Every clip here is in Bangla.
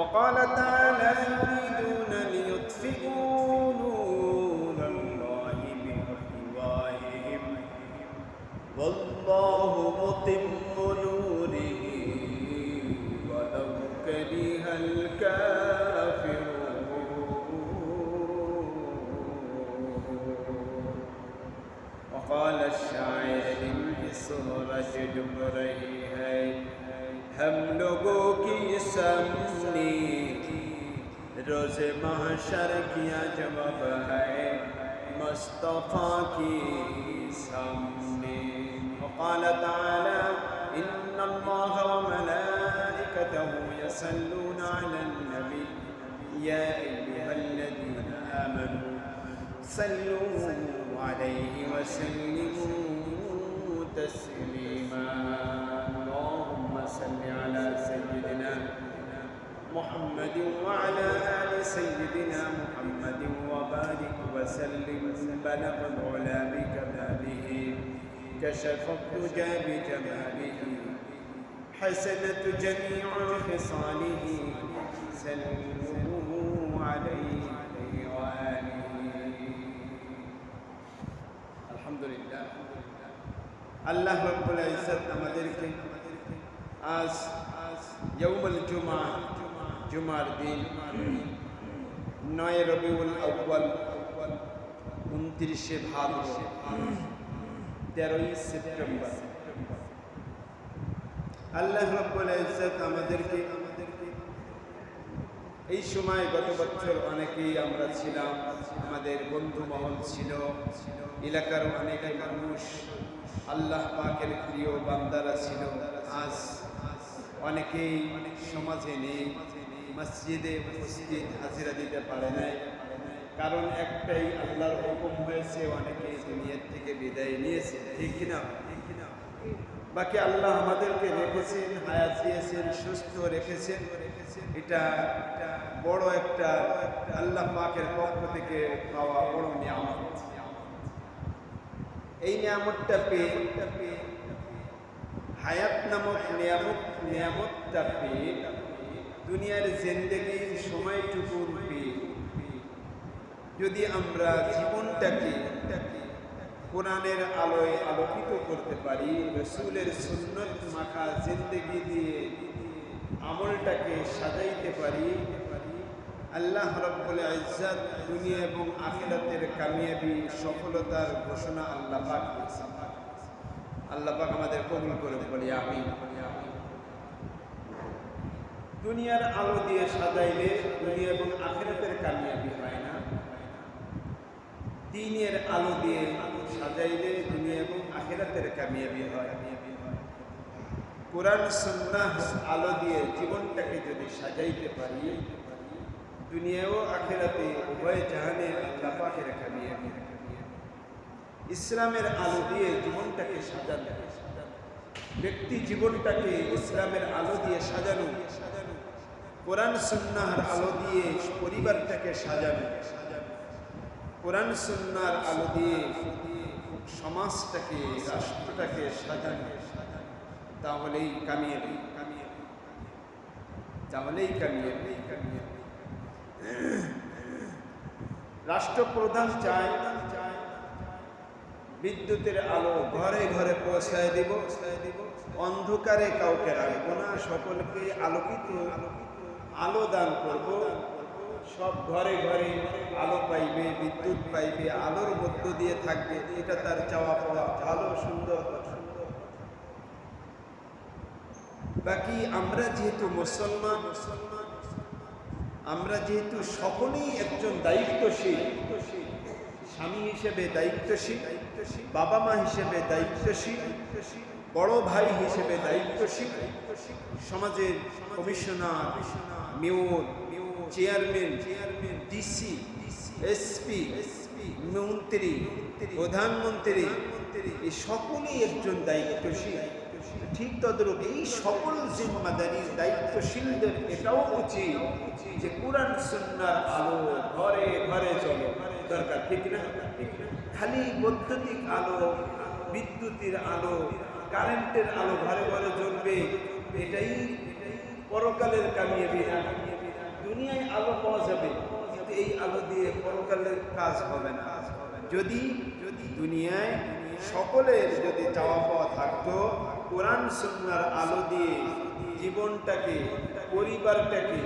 وقال تعالى يريدون ليطفئوا نور الله بأفواههم. والله مطم نوره ولو كره الكافرون. وقال الشاعر من سورة جبريل हम लोगों की सामने रोज महशर किया जवाब है मुस्तफ़ा की सामने وقال تعالى إن الله وملائكته يصلون على النبي يا أيها الذين آمنوا صلوا عليه وسلموا تسليما اللهم صل على سيدنا محمد وعلى آل سيدنا محمد وبارك وسلم بلغ العلا بكماله كشف الدجى بجماله حسنت جميع خصاله سلموا عليه وآله الحمد لله আল্লাহ রব্বুল ইজ্জত আমাদেরকে আজ ইয়াউমুল জুমা জুমার দিন নয় রবিউল আউ্বাল উনত্রিশে ভাদ্র, তেরোই সেপ্টেম্বর। আল্লাহ রব্বুল ইজ্জত আমাদেরকে, এই সময় গত বছর অনেকেই আমরা ছিলাম, আমাদের বন্ধু মহল ছিল, এলাকার অনেক মানুষ, আল্লাহ পাকের প্রিয় বান্দারা ছিল। আজ অনেকেই সমাজে নেই, মসজিদে উপস্থিত হাজিরা দিতে পারে নাই। কারণ একটাই আল্লাহর হুকুম হয়েছে, অনেকেই দুনিয়ার থেকে বিদায় নিয়েছে, ঠিক কিনা? ঠিক কিনা বাকি আল্লাহ আমাদেরকে রেখেছেন, হায়াত দিয়েছেন, সুস্থ রেখেছেন। এটা বড় একটা আল্লাহ পাকের পক্ষ থেকে পাওয়া বড় নিয়ামত। এই নিয়ামতটা পেয়ে হায়াত নামক নিয়ামত নিয়ামতটা পেয়ে দুনিয়ার জিন্দগির সময়টুকু পেয়ে যদি আমরা জীবনটাকে কোরআনের আলোয় আলোকিত করতে পারি, রসুলের সুন্নত মাখা জিন্দগি দিয়ে আমলটাকে সাজাইতে পারি, আল্লাহ রব্বুল ইজ্জাত দুনিয়া এবং আখিরাতের কামিয়াবি সফলতার ঘোষণা আল্লাহ পাক আল্লাহ পাক আমাদের কবুল করে বলি আমি দুনিয়ার আলো দিয়ে সাজাইলে দুনিয়া এবং আখিরাতের কামিয়াবি হয় না। দিনের আলো দিয়ে সাজাইলে দুনিয়া এবং আখেরাতের কামিয়াবি হয়। কোরআন, সুন্নাহ আলো দিয়ে জীবনটাকে যদি সাজাইতে পারি, দুনিয়া ও আখেরাতে উভয় জাহানে আল্লাহ পাকের কামিয়াবি। ইসলামের আলো দিয়ে জীবনটাকে সাজানো। ব্যক্তি জীবনটাকে ইসলামের আলো দিয়ে সাজানো। কোরআন সুন্নাহর আলো দিয়ে পরিবারটাকে সাজানো। কোরআন সুন্নার আলো দিয়ে সমাজটাকে, রাষ্ট্রটাকে সাজানো। তাহলেই কামিয়াবি। তাহলেই কামিয়াবি। রাষ্ট্রপ্রধান চায় বিদ্যুতের আলো ঘরে ঘরে পৌঁছায় দিব অন্ধকারে কাউকে রাখব না, সকলকে আলোকিত, আলো দান করব। সব ঘরে ঘরে আলো পাইবে, বিদ্যুৎ পাইবে, আলোর মধ্য দিয়ে থাকবে। এটা তার চাওয়া পাওয়া। ভালো, সুন্দর বাকি আমরা যেহেতু মুসলমান, আমরা যেহেতু সকলেই একজন দায়িত্বশীল, স্বামী হিসেবে দায়িত্বশীল বাবা মা হিসেবে দায়িত্বশীল, বড় ভাই হিসেবে দায়িত্বশীল, সমাজের commissioner, mayor chairman chairman, DC, SP, মন্ত্রী, প্রধানমন্ত্রী, এই সকলেই একজন দায়িত্বশীল। ঠিক তদ্রূপ এই সকল জিম্মাদারির দায়িত্বশীলদের এটাও উচিত যে কোরআন, সুন্নার আলো ঘরে ঘরে চলো। দরকার, ঠিক না খালি বৈদ্যুতিক আলো, বিদ্যুতের আলো, কারেন্টের আলো ঘরে ঘরে জ্বলবে, এটাই পরকালের কামিয়াবি না দুনিয়ায় আলো পাওয়া যাবে, কিন্তু এই আলো দিয়ে পরকালের কাজ হবে না। যদি যদি দুনিয়ায় সকলের যদি চাওয়া পাওয়া থাকতো, কোরআন সুন্নার আলো দিয়ে জীবনটাকে পরিবারটাকে,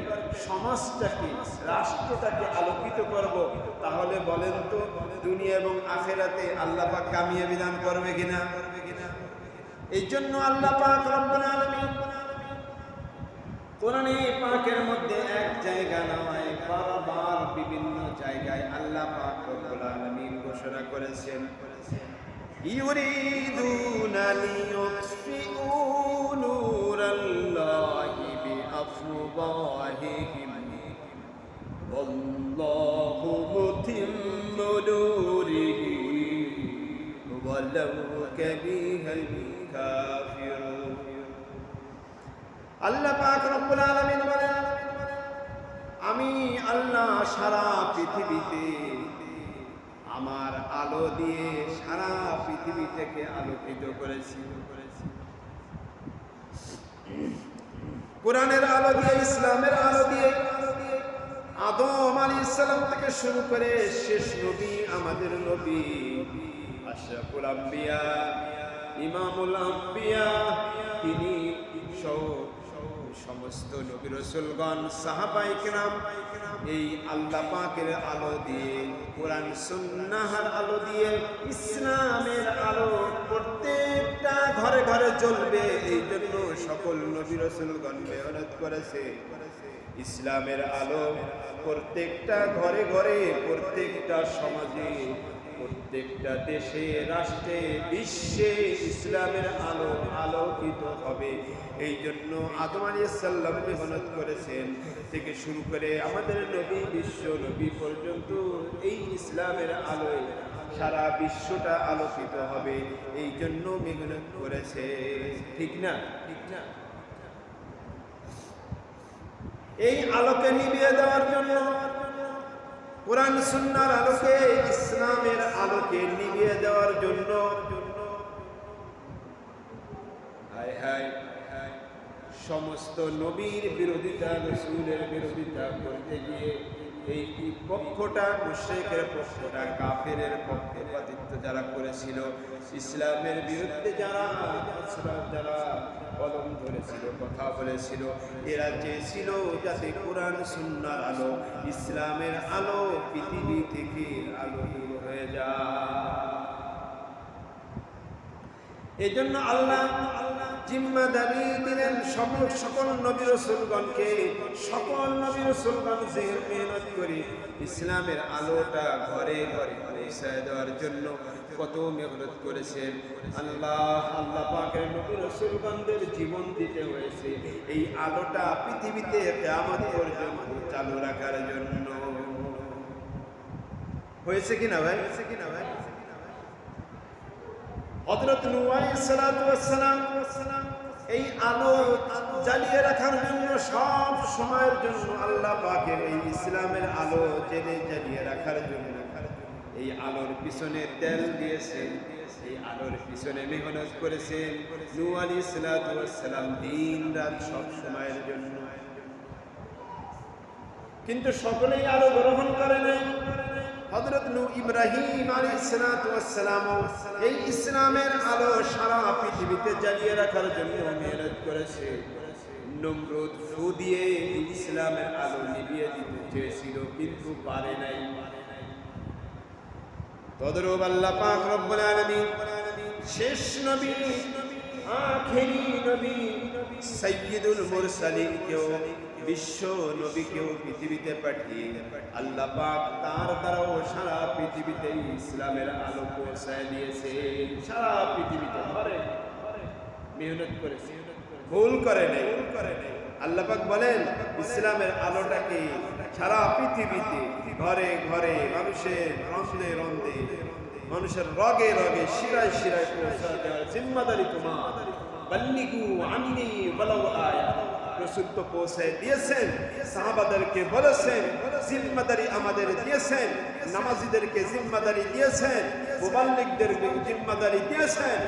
সমাজটাকে, রাষ্ট্রটাকে আলোকিত করব, তাহলে বলেন তো, দুনিয়া এবং আখেরাতে আল্লাহ পাক কামিয়াবি দান করবে কিনা? এই জন্য আল্লাহ পাক পাকের মধ্যে এক জায়গা নয়, বারবার বিভিন্ন জায়গায় আল্লাহ পাক রব্বুল আলামিন ঘোষণা করেছেন। ইউরিদুনা লিয়ুতফিউ বিআফওয়াহিহিম والله متم نوره ولو كره الكافرون আল্লাহ পাক রব্বুল আলামিন বলেন আমি আল্লাহ সারা পৃথিবীতে আমার আলো দিয়ে সারা পৃথিবীটাকে আলোকিত করেছি কোরআনের আলো দিয়ে, ইসলামের আলো দিয়ে আদম আলী ইসলাম থেকে শুরু করে শেষ নবী আমাদের নবী। আশরাফুল আম্বিয়া, ইমামুল আম্বিয়া, তিনি সমস্ত নবী রসুলগণ, সাহাবাই কেরাম এই আল্লাহ পাকের আলো দিয়ে, কোরআন সুন্নাহার আলো দিয়ে, ইসলামের আলো প্রত্যেকটা ঘরে ঘরে চলবে, এই জন্য সকল নবী রসুলগণ মেহনত করেছে। ইসলামের আলো প্রত্যেকটা ঘরে ঘরে, প্রত্যেকটা সমাজে, প্রত্যেকটা দেশে, রাষ্ট্রে, বিশ্বে ইসলামের আলো আলোকিত হবে। এই জন্য আদম আলী সাল্লাম মেহনত করেছেন থেকে শুরু করে আমাদের নবী বিশ্ব নবী পর্যন্ত এই ইসলামের আলোয় সারা বিশ্বটা আলোকিত হবে, এই জন্য মেহনত করেছে। ঠিক না? ঠিক না? এই আলোকে নিভিয়ে দেওয়ার জন্য কোরআন সুন্নার আলোকে, ইসলামের আলোকে নিভিয়ে দেওয়ার জন্য সমস্ত নবীর বিরোধিতা, রসুলের বিরোধিতা করতে গিয়ে এই পক্ষটা মুশ্রেকের পক্ষটা কাফেরের পক্ষপাতিত্ব যারা করেছিল, ইসলামের বিরুদ্ধে যারা যারা কলম ধরেছিল, কথা বলেছিল এরা চেয়েছিল যাতে কোরআন, সুন্নার আলো, ইসলামের আলো পৃথিবী থেকে আলো হয়ে যায়। এই জন্য আল্লাহ জিম্মাদারি দিলেন সকল সকল নবী রসুলগণকে, সকল নবী রসুলগণ যে মেহনত করে ইসলামের আলোটা ঘরে ঘরে পৌঁছায় দেওয়ার জন্য কত মেহনত করেছেন। আল্লাহ আল্লাহ পাকের নবী রসুলগণদের জীবন দিতে হয়েছে। এই আলোটা পৃথিবীতে কেমন পর্যন্ত চালু রাখার জন্য। হয়েছে কিনা ভাই হয়েছে কিনা ভাই? নূহ আলাইহিস সালাম এই আলো জ্বালিয়ে রাখার জন্য সব সময়ের জন্য আল্লাহ পাকের এই ইসলামের আলো জেলে জ্বালিয়ে রাখার জন্য এই আলোর পিছনে তেল দিয়েছেন এই আলোর পিছনে মেহনত করেছেন সালাতু ওয়াস সালাম দিন রাত সব সময়ের জন্য। কিন্তু সকলেই আলো গ্রহণ করে নাই। হযরত নূহ ইব্রাহিম আলাইহিস সালাতু ওয়াস এই ইসলামের আলো সারা পৃথিবীতে জ্বালিয়ে রাখার জন্য মেহনত করেছে। নমরুদ ফু দিয়ে ইসলামের আলো নিভিয়ে দিতে চেয়েছিল, কিন্তু পারে নাই। তদরূপ আল্লাহ পাক রব্বুল আলামিন শেষ নবী, আখেরি নবী, সাইয়্যিদুল মুরসালিন কেও বিশ্ব নবীকেও পৃথিবীতে পাঠিয়ে আল্লাহ পাক তার দ্বারাও সারা পৃথিবীতে ইসলামের আলো পৌঁছায় দিয়েছে। সারা পৃথিবীতে। ঘরে। মেহনত করেছে। ভুল করে নেই। ভুল করে নেই আল্লাহ বলেন, ইসলামের আলোটাকে সারা পৃথিবীতে ঘরে ঘরে মানুষের রন্ধে রন্ধে মানুষের রগে রগে শিরায় শিরায় পৌঁছা দেওয়ার জিম্মাদারি তোমার। বাল্লিগু আমিনি বলাও আয়া রসুল তো পৌঁছে দিয়েছেন। সাহাবাদেরকে বলেছেন, জিম্মাদারি আমাদের দিয়েছেন, নামাজিদেরকে জিম্মাদারি দিয়েছেন, মুবাল্লিকদেরকে জিম্মাদারি দিয়েছেন,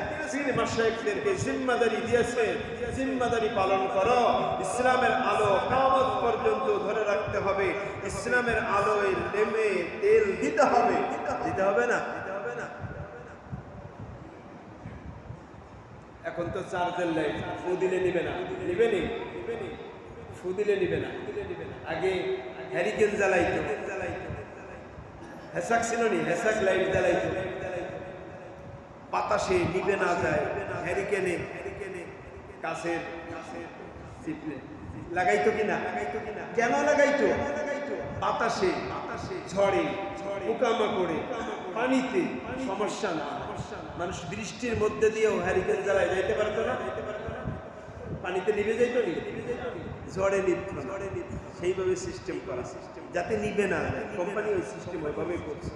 পীর জিম্মাদারি দিয়েছেন। জিম্মাদারি পালন করো, ইসলামের আলো কামত পর্যন্ত ধরে রাখতে হবে। ইসলামের আলোয় লেমে তেল দিতে হবে। দিতে হবে না? এখন তো চার্জের লাইট ফু দিলে নিবে না। নিবে নি? ফু দিলে নিবে না। আগে হ্যারিকেন জ্বালাইতো। হেসাক ছিল নি? হেসাক লাইট জ্বালাইতো। বাতাসে নিবে না যায় হ্যারিকেনে কাছের চিপলে লাগাইতো কিনা কেন লাগাইতো? বাতাসে বাতাসে ঝড়ে, পোকামাকড়ে, পানিতে সমস্যা না। মানুষ বৃষ্টির মধ্যে দিয়েও হ্যারিকেন জ্বালায়, যাইতে পারতো না? পানিতে নিভে যাইতো নি? ঝড়ে নিত ঝড়ে নিত সেইভাবে সিস্টেম করা। সিস্টেম যাতে নিবে না। কোম্পানি ওই সিস্টেম ওইভাবেই করছে।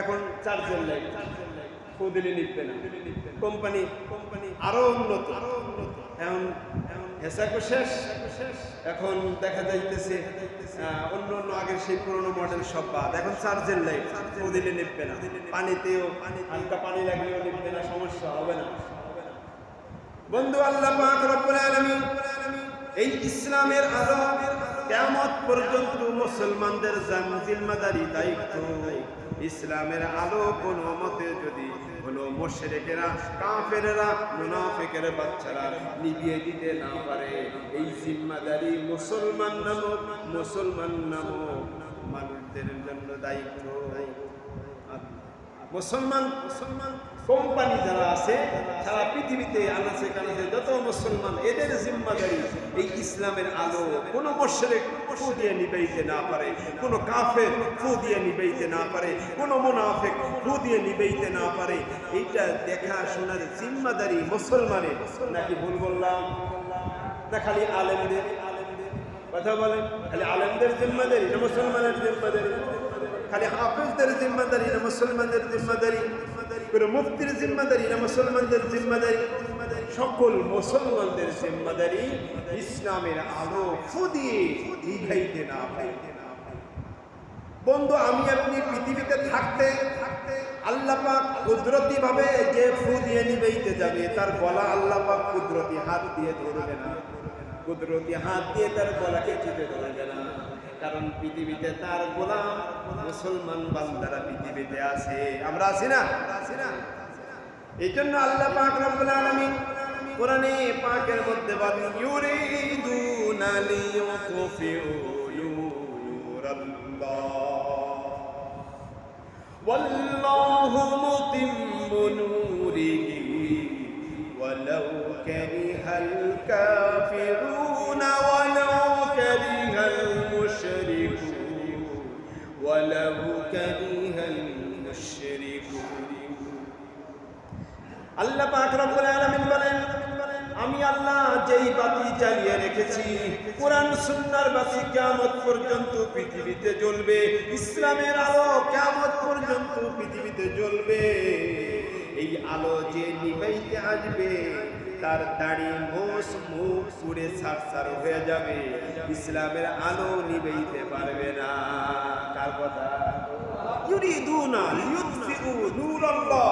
এখন চার্জের লাইট ফু দিলে নিবে না। কোম্পানি কোম্পানি আরও উন্নত। আরও উন্নত এখন হেসাকো শেষ। এখন দেখা যাইতেছে অন্য অন্য আগের সেই পুরোনো মডেল সব বাদ। এখন চার্জের লাইট ফু দিলে নিবে না। পানিতেও পানি হালকা পানি লাগলেও নিবে না, সমস্যা হবে না। বন্ধু আল্লাহ এই ইসলামের আলো কিয়ামত পর্যন্ত মুসলমানদের জিম্মাদারি দায়িত্ব। ইসলামের আলো কোন মতে যদি হলো মুশরিকেরা, কাফেরেরা, মুনাফিকের বাচ্চারা নিভিয়ে দিতে না পারে, এই জিম্মাদারি মুসলমান নামক মুসলমান নামক মানুষদের জন্য দায়িত্ব। মুসলমান মুসলমান কোম্পানি যারা আছে সারা পৃথিবীতে আনাচে কানাচে যত মুসলমান, এদের জিম্মাদারি এই ইসলামের আলো কোন মোশরেক ফু দিয়ে নিবেইতে না পারে, কোন কাফের ফু দিয়ে নিবাইতে না পারে, কোন মুনাফেক ফু দিয়ে নিবেইতে না পারে। এইটা দেখা শোনার জিম্মাদারি মুসলমানের। নাকি ভুল বললাম? না, খালি আলেমদের। কথা বলেন, খালি আলেমদের জিম্মাদারি না মুসলমানের জিম্মাদারি? খালি হাফিজদের জিম্মাদারি না মুসলমানদের জিম্মাদারি? কোনো মুফতির জিম্মাদারি না মুসলমানদের জিম্মাদারি? সকল মুসলমানদের জিম্মাদারি ইসলামের আলো ফু দিয়ে নিভাইতে না ভাইতে না বন্ধু, আমি আপনি পৃথিবীতে থাকতে আল্লাহ পাক কুদরতি ভাবে যে ফু দিয়ে নিবেইতে যাবে, তার গলা আল্লাহ পাক কুদরতি হাত দিয়ে ধরবে না। কুদরতি হাত দিয়ে তার গলাকে চিপে ধরবে না। কারণ পৃথিবীতে তার গোলাম মুসলমান বান্দারা পৃথিবীতে আছে। আমরা আছি না? আছি না এই জন্য আল্লাহ পাক রব্বুল আলামিন কোরআনে পাকের মধ্যে বলেন, ইউরিদুনা লিইউতফিউ নূরাল্লাহ ওয়াল্লাহু মুতিম্মু নূরিহি ওয়ালাউ কারিহাল কাফিরুন আমি আল্লাহ যেই বাতি জ্বালিয়ে রেখেছি, কোরআন সুন্নাহর বাতি কিয়ামত পর্যন্ত পৃথিবীতে জ্বলবে, ইসলামের আলো কিয়ামত পর্যন্ত পৃথিবীতে জ্বলবে। এই আলো যে নিবাইতে আসবে, তার দাড়ি মোষ মুখ পুড়ে ছাড়ছাড় হয়ে যাবে, ইসলামের আলো নিবাইতে পারবে না। কার কথা? ইউরিদুনা লিয়ুতফিউ নূরাল্লাহ।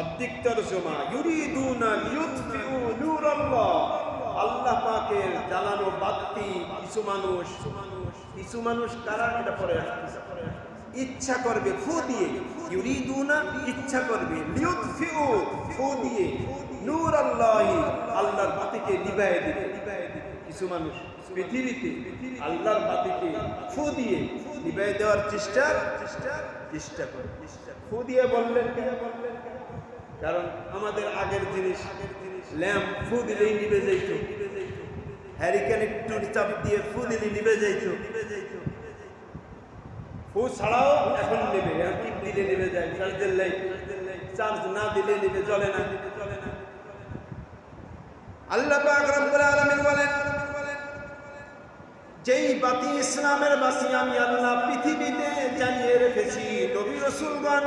শাব্দিক তরজমা ইউরিদুনা লিয়ুতফিউ নূরাল্লাহ। আল্লাহ পাকের জ্বালানো বাতি কিছু মানুষ কিছু মানুষ কারা? এটা পরে ইচ্ছা করবে ফু দিয়ে, ইউরিদুনা ইচ্ছা করবে লিয়ুতফিউ ফু দিয়ে নূর আল্লাহি আল্লাহর বাতিকে নিভায়ে দিবে। কিছু মানুষ পৃথিবীতে আল্লাহর বাতিকে ফু দিয়ে নিভায়ে দেওয়ার চেষ্টা চেষ্টা চেষ্টা করে। ফু দিয়ে বললেন কেন? বললেন? কারণ আমাদের আগের জিনিস ল্যাম্প ফু দিলেই নিবে যাইত। হ্যারিকেন একটু চাপ দিয়ে ফু দিলে নিবে যাইত। ফু ছাড়াও এখন নেবে এখন টিপ দিলে নেবে যায় চার্জের লাইট। চার্জ না দিলে নেবে চলে না। চলে না আল্লাহ পাক রব্বুল আলামিন বলেন যেই বাতি ইসলামের বাসি আমি আল্লাহ পৃথিবীতে জানিয়ে রেখেছি নবী রসুলগণ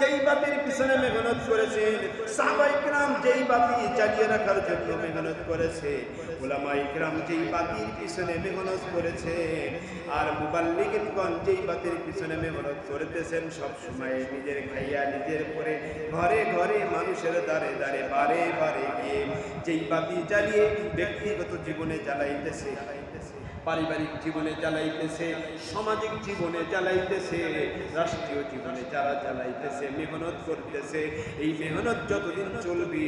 যেই বাতির পিছনে মেহনত করেছেন, সাহাবাই কিরাম যেই বাতি জ্বালিয়ে রাখার জন্য মেহনত করেছে। ওলামাই কিরাম যেই বাতির পিছনে মেহনত করেছে, আর মুবাল্লিগিনগণ যেই বাতির পিছনে মেহনত করতেছেন, সব সময় নিজের খাইয়া নিজের পরে ঘরে ঘরে মানুষের দ্বারে দ্বারে বারে বারে গিয়ে যেই বাতি জ্বালিয়ে ব্যক্তিগত জীবনে জ্বালাইতেছে। পারিবারিক জীবনে জ্বালাইতেছে, সামাজিক জীবনে জ্বালাইতেছে, রাষ্ট্রীয় জীবনে যারা জ্বালাইতেছে, মেহনত করতেছে, এই মেহনত যতদিন চলবে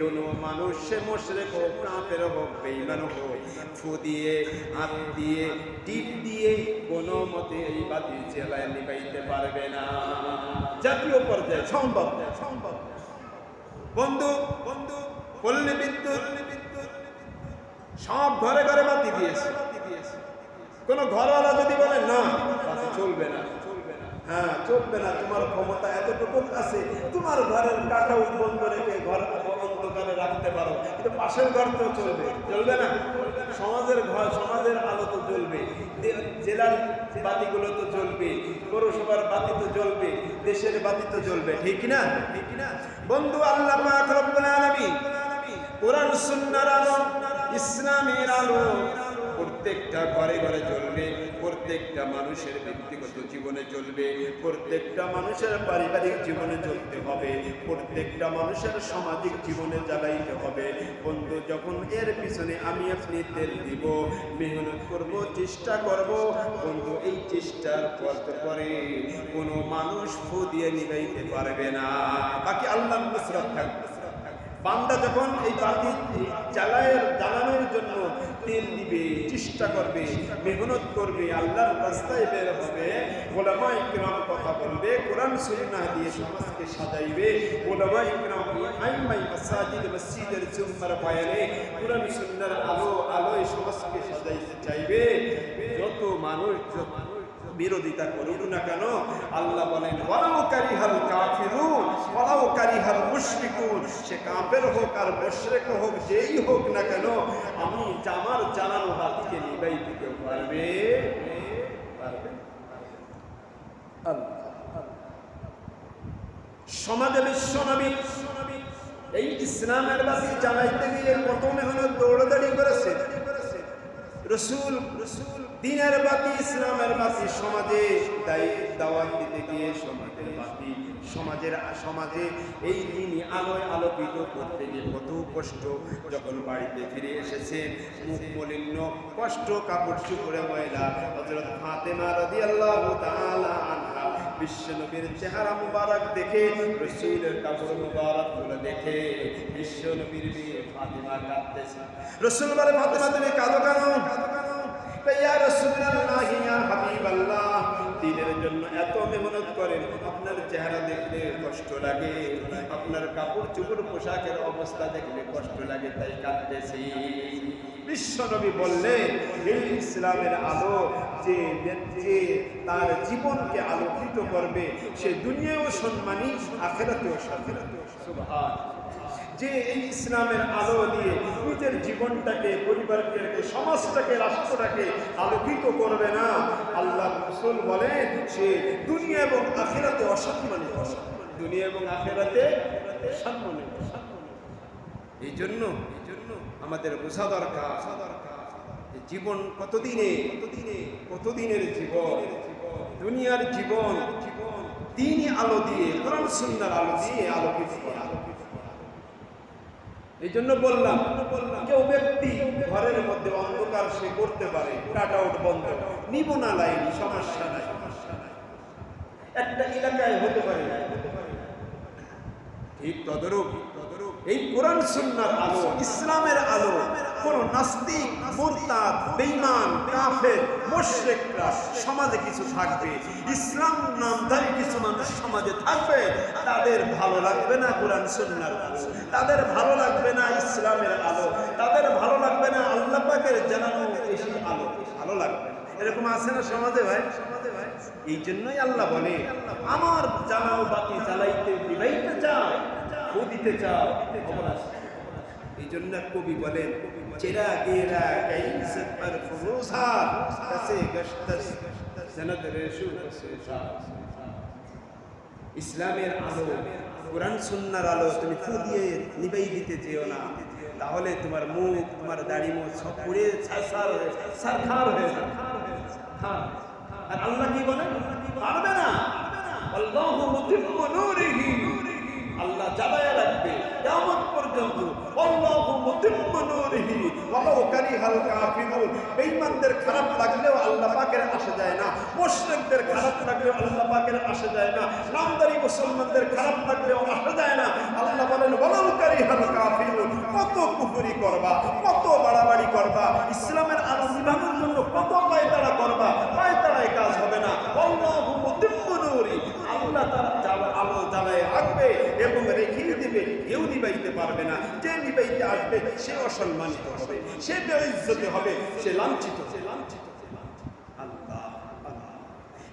কোনো মানুষ, সে মোশরেক হোক কাপের হোক বেইমান হোক, ফু দিয়ে, হাত দিয়ে, টিপ দিয়ে কোনো মতে এই বাতি জ্বালায় নিবাইতে পারবে না। জাতীয় পর্যায়ে সম্ভব সম্ভব। বন্ধু বন্ধু পল্লী বিদ্যুৎ। সব ঘরে ঘরে বাতি দিয়েছে। কোন ঘরওয়ালা যদি বলে, না চলবে না। হ্যাঁ চলবে না, তোমার ক্ষমতা এতটুকু আছে, তোমার ঘরের কাটা বন্ধ রেখে ঘর অন্ধকারে রাখতে পারো। কিন্তু পাশের ঘর তো চলবে চলবে না। সমাজের ঘর, সমাজের আলো তো জ্বলবে জেলার বাতিগুলো তো জ্বলবে, পৌরসভার বাতি তো জ্বলবে, দেশের বাতি তো জ্বলবে, ঠিক না? ঠিক না? বন্ধু আল্লাহ পাক রব্বুল কোরআন সুন্নাহর আলো, ইসলামের আলো প্রত্যেকটা ঘরে ঘরে চলবে, প্রত্যেকটা মানুষের ব্যক্তিগত জীবনে চলবে, প্রত্যেকটা মানুষের পারিবারিক জীবনে চলতে হবে, প্রত্যেকটা মানুষের সামাজিক জীবনে জ্বালাইতে হবে। বন্ধু, যখন এর পিছনে আমি আপনি তেল দিব, মেহনত করব, চেষ্টা করব, বন্ধু, এই চেষ্টার পর পরে কোনো মানুষ ফু দিয়ে নিবাইতে পারবে না। বাকি আল্লাহ থাকবে। বান্দা যখন এই বাতি জ্বালায়ের জ্বালানোর জন্য তেল দিবে, চেষ্টা করবে, মেহনত করবে, আল্লাহর রাস্তায় বের হবে ওলামা ইকরাম কথা বলবে, কোরআন সুন্নাহ দিয়ে সমাজকে সাজাইবে ওলামা ইকরাম আইমাই মাসাজিদ মসজিদের জুম্মার বয়ানে কোরআন সুন্নাহর আলো, আলোয় সমাজকে সাজাইতে চাইবে। যত মানুষ, যত বিরোধিতা করুক না কেন? আল্লাহ বলেন সে কাফের হোক আর মুশরিক হোক, যেই হোক না কেন, আমি জামার জ্বালানো বাতিকে নিবাই দিতে পারবে? আল্লাহ সমাজে এই ইসলামের বাতি জ্বালাইতে গিয়ে কত মেহনত দৌড়াদৌড়ি করেছে। রসুল রসুল দিনের বাতি ইসলামের বাতি সমাজে দায়ী দাওয়াত দিতে গিয়ে সমাজের বাতি, সমাজের সমাজে এই দিনই আলোয় আলোকিত করতে গিয়ে কত কষ্ট যখন বাড়িতে ফিরে এসেছে, মুখ মলিন্য, কষ্ট, কাপড় চুপড়ে ময়লা হজরত ফাতেমা রাদিয়াল্লাহু তাআলা আনহা বিশ্বনবীর চেহারা মুবারক দেখে, রসুলের কাপড় মুবারকগুলো দেখে বিশ্বনবীর বিয়ে ফাতেমা কাঁদতেছে। রসুল বলে, ফাতেমা, তুমি কাঁদো কেন? দিনের জন্য এত মেহনত করেন, আপনার চেহারা দেখলে কষ্ট লাগে, আপনার কাপড় চোপড় পোশাকের অবস্থা দেখলে কষ্ট লাগে, তাই কাঁদতেছি। বিশ্বনবী বললেন, এই ইসলামের আলো যে যে তার জীবনকে আলোকিত করবে, সে দুনিয়াও সম্মানী, আখেরাতেও সম্মানী। সুবহান। যে এই ইসলামের আলো দিয়ে নিজের জীবনটাকে, পরিবারকে, সমাজটাকে, রাষ্ট্রটাকে আলোকিত করবে না। আল্লাহ রসুল বলেন সে দুনিয়া এবং আখেরাতে অসম্মানিত দুনিয়া এবং আখেরাতে সম্মানিত এই জন্য এই জন্য আমাদের বোঝা দরকার জীবন কতদিনে কতদিনে কতদিনের জীবন? দুনিয়ার জীবন জীবন দিনই আলো দিয়ে, কোরআন সুন্দর আলো দিয়ে আলোকিত করা। এই জন্য বললাম, কেউ ব্যক্তি ঘরের মধ্যে অন্ধকার সে করতে পারে বন্ধ। নিব না লাইন সমস্যা নাই। একটা এলাকায় হতে পারে। ঠিক তদরূপ। এই কোরআন, সুন্নার আলো, ইসলামের আলো কোন নাস্তিক, মুরতাদ, বেঈমান, কাফের, মুশরিকরা সমাজে কিছু থাকবে। ইসলাম নামধারী কিছু মানুষ সমাজে থাকবে, তাদের ভালো লাগবে না কোরআন, সুন্নার আলো তাদের ভালো লাগবে না ইসলামের আলো। তাদের ভালো লাগবে না আল্লাহ পাকের জানানো বেশি আলো। ভালো লাগবে। এরকম আছে না সমাজে ভাই? সমাজে ভাই এই জন্যই আল্লাহ বলে, আমার জানাও বাতি জ্বালাইতে দিবাইতে চাও দিতে চাও। এই জন্য কবি বলেন সনদ রেশু কাছে ইসলামের আলো কোরআন সুন্নার আলো তুমি ফু দিয়ে দিতে না তাহলে তোমার মুখ তোমার দাড়ি মুখ সব পুড়ে হয়ে সারখার হয়ে। আর আল্লাহ কি বলে পারবে না আল্লাহু মুতিম্মু নূরিহি আল্লাহ জ্বালায় রাখবে কিয়ামত পর্যন্ত। বেঈমানদের খারাপ লাগলেও আল্লাহ পাকের আসে যায় না। মুশরিকদের খারাপ লাগলেও আল্লাহ পাকের আসে যায় না। নামদারি মুসলমানদের খারাপ লাগলেও আসে যায় না। আল্লাহ বলেন, ওয়ালাউ কারিহাল কাফিরুন, কত কুফরি করবা, কত বাড়াবাড়ি করবা। ইসলামের আলো নিভানোর জন্য কত পায়তারা করবা, পায়তারায় কাজ হবে না। আল্লাহু তার আলো জ্বালায় রাখবে। এবং দিবে কেউ নিবাইতে পারবে না। যে নিবাইতে আসবে, সে অসম্মানিত হবে, সে বেইজ্জতি হবে, সে লাঞ্ছিত সে লাঞ্ছিত।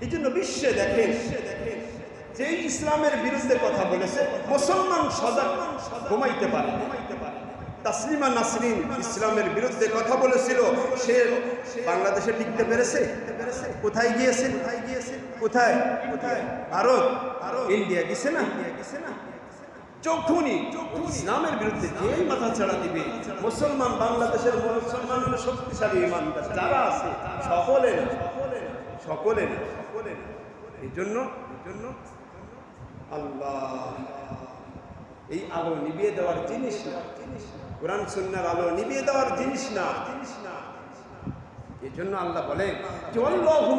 এই জন্য বিশ্বে দেখেন, যে ইসলামের বিরুদ্ধে কথা বলেছে, মুসলমান সজাগ ঘুমাইতে পারে ঘুমাইতে পারে তাসলিমা নাসরিন ইসলামের বিরুদ্ধে কথা বলেছিল, সে বাংলাদেশে টিকতে পেরেছে? কোথায় গিয়েছে? কোথায়? গিয়েছে কোথায় কোথায় ভারত? ভারত ইন্ডিয়া গেছে না ইন্ডিয়া গেছে না? যখনই ইসলামের বিরুদ্ধে যেই মাথা ছাড়া দিবে, মুসলমান বাংলাদেশের মুসলমান হলো শক্তিশালী ইমান যারা আছে, সকলে না সকলে না সকলে না। এই জন্য এই জন্য আল্লাহ, এই আলো নিবিয়ে দেওয়ার জিনিস না। জিনিস না কোরআন সুন্নার আলো নিবিয়ে দেওয়ার জিনিস না। জিনিস না এই জন্য আল্লাহ বলে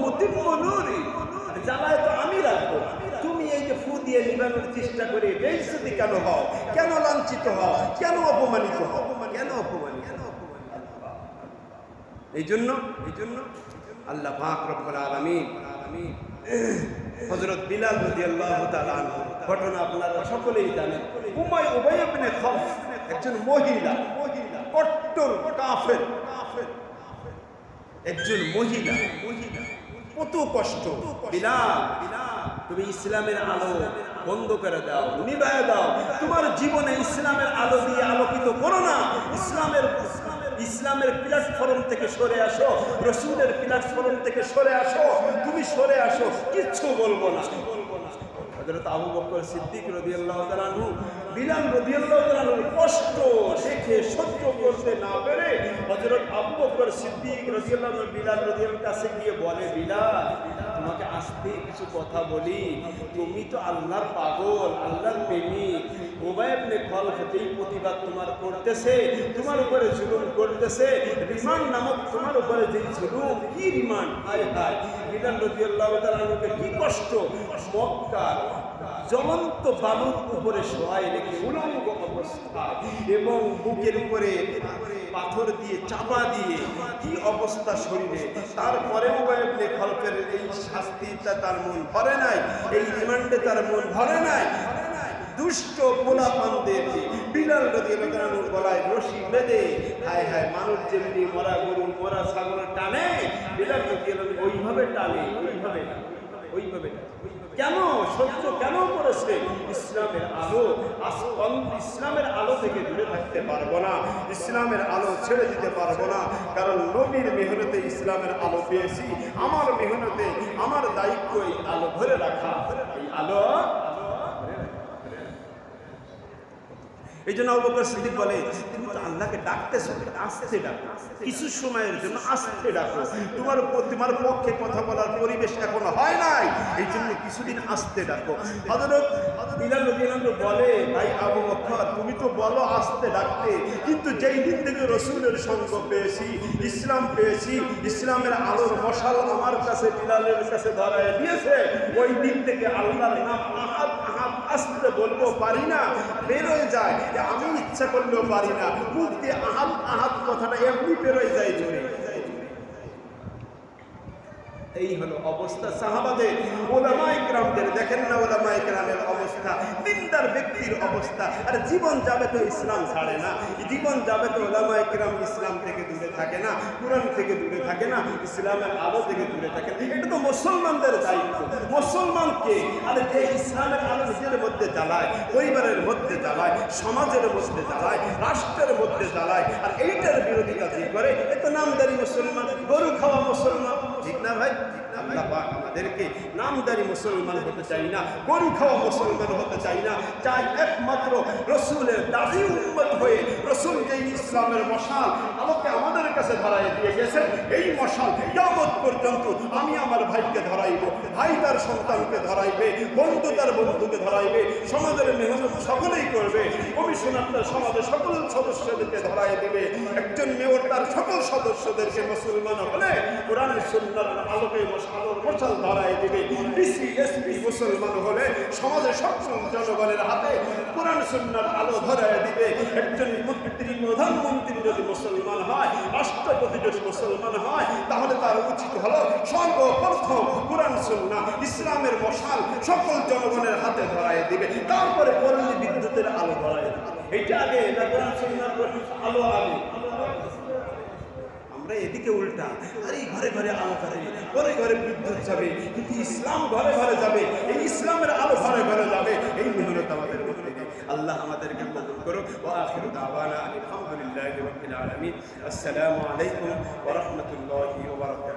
মুতিম্মু জ্বালায় তো আমি রাখব। দিয়ে নিবানোর চেষ্টা করে বেইজ্জতি কেন হও, কেন লাঞ্ছিত হও, কেন অপমানিত হও, কেন অপমানিত কেন অপমান এই জন্য এই জন্য আল্লাহ পাক রব্বুল আলামিন, হযরত বিলাল রাদিয়াল্লাহু তাআলা আনহু, ঘটনা আপনারা সকলেই জানেন। উবাই ইবনে একজন মহিলা মহিলা কট্টর, কাফের কাফের একজন মহিলা মহিলা কত কষ্ট বিলাল। তুমি ইসলামের আলো বন্ধ করে দাও নিভায় দাও। তোমার জীবনে ইসলামের আলো দিয়ে আলোকিত করো না। ইসলামের ইসলামের প্ল্যাটফর্ম থেকে সরে আসো, রসুলের প্ল্যাটফর্ম থেকে সরে আসো। তুমি সরে আসো, কিচ্ছু বলব না। হযরত আবু বকর সিদ্দিক রাদিয়াল্লাহু তাআলা আনহু, বিলাল রাদিয়াল্লাহু কষ্ট না পেরে সিদ্দিক বিলাল কাছে গিয়ে বলে, বিলাল তোমাকে আসতে কিছু কথা বলি। তুমি তো আল্লাহর পাগল আল্লাহর প্রেমিক। ওবাইবনে খলফ যেই প্রতিবাদ তোমার করতেছে, তোমার উপরে জুলুম করতেছে রিমান নামক তোমার উপরে যেই জুলুম, কি রিমান হায় হায় বিলাল রাদিয়াল্লাহু আনহুকে কি কষ্ট? মক্কার জ্বলন্ত বালুর উপরে শোয়াই রেখে উলঙ্গ অবস্থায় এবং বুকের উপরে পাথর দিয়ে চাপা দিয়ে কি অবস্থা শরীরে? তারপরে মোবাইলে খলফের এই শাস্তিটা তার মন ভরে নাই, এই রিমান্ডে তার মন ভরে নাই। দুষ্ট পোলা পানদের বিলাল রাদিয়াল্লাহু গলায় রশি বেঁধে, হায় হায় মানুষ যেমনি মরা গরু, মরা ছাগল টানে বিলাল রাদিয়াল্লাহু ওইভাবে টানে, ওইভাবে ওইভাবে। কেন সহ্য কেন করেছে ইসলামের আলো ইসলামের আলো থেকে দূরে থাকতে পারব না, ইসলামের আলো ছেড়ে দিতে পারব না, কারণ নবীর মেহনতে ইসলামের আলো পেয়েছি, আমার মেহনতে, আমার দায়িত্ব এই আলো ধরে রাখা, এই আলো এই জন্য অবকর সিদ্দিক বলে, তুমি তো আল্লাহকে ডাকতেছো আসতে ডাকো। কিছু সময়ের জন্য আসতে ডাকো। তোমার তোমার পক্ষে কথা বলার পরিবেশ এখনও হয় নাই। এই জন্য কিছুদিন আসতে ডাকো। হযরত বিলাল বলে, ভাই আবু বকর, তুমি তো বলো আসতে ডাকতে। কিন্তু যেই দিন থেকে রসুলের সঙ্গ পেয়েছি, ইসলাম পেয়েছি, ইসলামের আলোর মশাল আমার কাছে বিলালের কাছে ধরায় দিয়েছে, ওই দিন থেকে আল্লাহর নাম আহাদ আসতে বলব পারি না, বেরোয় যায়। আমি ইচ্ছা করলেও পারি না। মুখ আহাত আহাত কথাটা এমনি বেরোয় যায় জোরে। এই হলো অবস্থা। সাহাবাদের ওলামা ইকরামদের দেখেন না ওলামা ইকরামের অবস্থা। দিনদার ব্যক্তির অবস্থা। আর জীবন যাবে তো ইসলাম ছাড়ে না। জীবন যাবে তো ওলামা ইকরাম ইসলাম থেকে দূরে থাকে না, কোরআন থেকে দূরে থাকে না, ইসলামের আলো থেকে দূরে থাকে। এটা তো মুসলমানদের দায়িত্ব। মুসলমানকে আর যে ইসলামের আলো নিজের মধ্যে জ্বালায়, পরিবারের মধ্যে জ্বালায়, সমাজের মধ্যে জ্বালায়, রাষ্ট্রের মধ্যে জ্বালায়, আর এইটার বিরোধিতা যে করে, এ তো নামদারি মুসলমান, গরু খাওয়া মুসলমান ঠিক না ভাই? আল্লাহ আমাদেরকে নামদারি মুসলমান হতে চাই না গরু খাওয়া মুসলমান হতে চাই না, চাই একমাত্র রসুলের দাবি উন্মত হয়ে রসুল যে ইসলামের মশাল, আমাকে আমাদের কাছে ধরাই দিয়ে গেছেন এই মশাল কিয়ামত পর্যন্ত আমি আমার ভাইকে ধরাইব, ভাই তার সন্তানকে ধরাইবে, বন্ধু তার বন্ধুকে ধরাইবে, সমাজের মেহনত সকলেই করবে। কমিশনার তার সমাজের সকল সদস্যদেরকে ধরাই দিবে। একজন মেয়র তার সকল সদস্যদেরকে মুসলমান হলে কোরআন সুন্নার আলোকে মশালোর মশাল ধরাই দিবে। ডিসি এসপি মুসলমান হলে সমাজের সকল জনগণের হাতে কোরআন সুন্নার আলো ধরাই দিবে। একজন মন্ত্রী, প্রধানমন্ত্রী যদি মুসলমান হয় রাষ্ট্রপতি যদি মুসলমান হয়, তাহলে তার উচিত হলো সর্বপ্রথম কোরআন সুন্না ইসলামের মশাল সকল জনগণের হাতে ধরাই দিবে। তারপরে পল্লী বিদ্যুতের আলো ধরাই এটা আগে, এটা কোরআন সুন্নার আলো আগে। আমরা এদিকে উল্টা, আরে ঘরে ঘরে আলো যাবে ঘরে ঘরে বিদ্যুৎ যাবে, কিন্তু ইসলাম ঘরে ঘরে যাবে, এই ইসলামের আলো ঘরে ঘরে যাবে, এই মেহনত আমাদের মধ্যে। আল্লাহ আমাদেরকে কবুল করো ওয়া আখিরু দাওয়ানা আলহামদুলিল্লাহি রাব্বিল আলামিন আসসালামু আলাইকুম ওয়া রাহমাতুল্লাহি ওয়া বারাকাতুহু